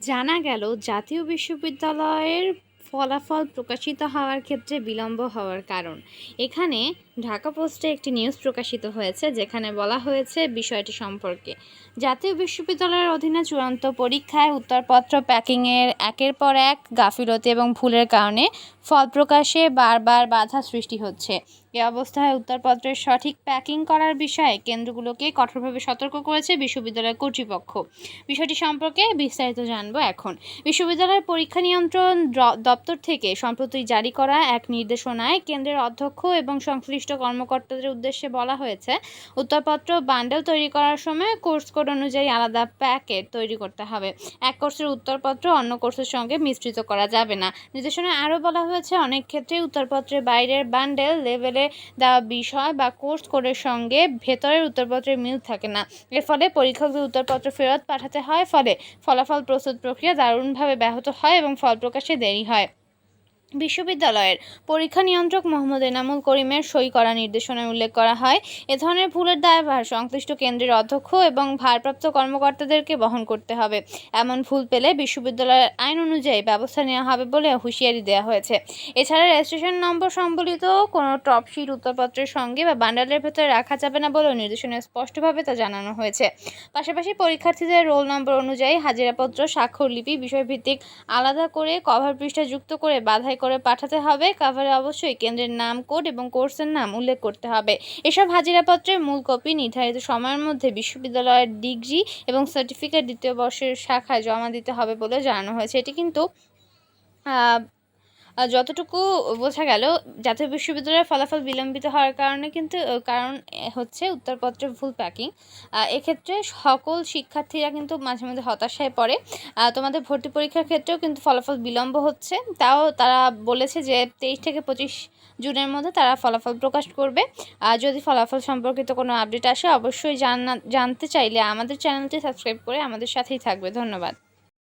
জানা গেল জাতীয় বিশ্ববিদ্যালয়ের ফলাফল প্রকাশিত হওয়ার ক্ষেত্রে বিলম্ব হওয়ার কারণ। এখানে ঢাকা পোস্টে একটি নিউজ প্রকাশিত হয়েছে যেখানে বলা হয়েছে বিষয়টি সম্পর্কে। জাতীয় বিশ্ববিদ্যালয়ের অধীনে চূড়ান্ত পরীক্ষায় উত্তরপত্র প্যাকিংয়ের একের পর এক গাফিলতি এবং ভুলের কারণে ফল প্রকাশে বারবার বাধা সৃষ্টি হচ্ছে। এ অবস্থায় উত্তরপত্রের সঠিক প্যাকিং করার বিষয়ে কেন্দ্রগুলোকে কঠোরভাবে সতর্ক করেছে বিশ্ববিদ্যালয় কর্তৃপক্ষ। বিষয়টি সম্পর্কে বিস্তারিত জানব এখন। বিশ্ববিদ্যালয়ের পরীক্ষা নিয়ন্ত্রণ দপ্তর থেকে সম্প্রতি জারি করা এক নির্দেশনায় কেন্দ্রের অধ্যক্ষ এবং সংশ্লিষ্ট কর্মকর্তাদের উদ্দেশ্যে বলা হয়েছে, উত্তরপত্র বান্ডেল তৈরি করার সময় কোর্স কোড অনুযায়ী আলাদা প্যাকেট তৈরি করতে হবে। এক কোর্সের উত্তরপত্র অন্য কোর্সের সঙ্গে মিশ্রিত করা যাবে না। নির্দেশনায় আরও বলা হয়েছে, অনেক ক্ষেত্রে উত্তরপত্রের বাইরের বান্ডেল লেভেলে দেওয়া বিষয় বা কোর্স কোডের সঙ্গে ভেতরের উত্তরপত্রের মিল থাকে না। এর ফলে পরীক্ষকদের উত্তরপত্র ফেরত পাঠাতে হয়, ফলে ফলাফল প্রস্তুত প্রক্রিয়া দারুণভাবে ব্যাহত হয় এবং ফল প্রকাশে দেরি হয়। বিশ্ববিদ্যালয়ের পরীক্ষা নিয়ন্ত্রক মোহাম্মদ এনামুল করিমের সই করা নির্দেশনায় উল্লেখ করা হয়, এ ধরনের ভুলের দায়ভার সংশ্লিষ্ট কেন্দ্রের অধ্যক্ষ এবং ভারপ্রাপ্ত কর্মকর্তাদেরকে বহন করতে হবে। এমন ভুল পেলে বিশ্ববিদ্যালয়ের আইন অনুযায়ী ব্যবস্থা নেওয়া হবে বলে হুঁশিয়ারি দেওয়া হয়েছে। এছাড়া রেজিস্ট্রেশন নম্বর সম্বলিত কোনো টপশিট উত্তরপত্রের সঙ্গে বা বান্ডালের ভেতরে রাখা যাবে না বলেও নির্দেশনায় স্পষ্টভাবে তা জানানো হয়েছে। পাশাপাশি পরীক্ষার্থীদের রোল নম্বর অনুযায়ী হাজিরাপত্র স্বাক্ষরলিপি বিষয়ভিত্তিক আলাদা করে কভার পৃষ্ঠা যুক্ত করে বাধাই করে পাঠাতে হবে। কাভারে অবশ্যই কেন্দ্রের নাম কোড এবং কোর্সের নাম উল্লেখ করতে হবে। এসব হাজিরাপত্রের মূল কপি নির্ধারিত সময়ের মধ্যে বিশ্ববিদ্যালয়ের ডিগ্রি এবং সার্টিফিকেট দ্বিতীয় বর্ষের শাখায় জমা দিতে হবে বলে জানানো হয়েছে। এটি কিন্তু যতটুকু বোঝা গেল, জাতীয় বিশ্ববিদ্যালয়ের ফলাফল বিলম্বিত হওয়ার কারণে কিন্তু কারণ হচ্ছে উত্তরপত্রের ভুল প্যাকিং এক্ষেত্রে সকল শিক্ষার্থীরা কিন্তু মাঝে মাঝে হতাশায় পড়ে। তোমাদের ভর্তি পরীক্ষার ক্ষেত্রেও কিন্তু ফলাফল বিলম্ব হচ্ছে। তাও তারা বলেছে যে তেইশ থেকে পঁচিশ জুনের মধ্যে তারা ফলাফল প্রকাশ করবে। আর যদি ফলাফল সম্পর্কিত কোনো আপডেট আসে, অবশ্যই জানা জানতে চাইলে আমাদের চ্যানেলটি সাবস্ক্রাইব করে আমাদের সাথেই থাকবে। ধন্যবাদ।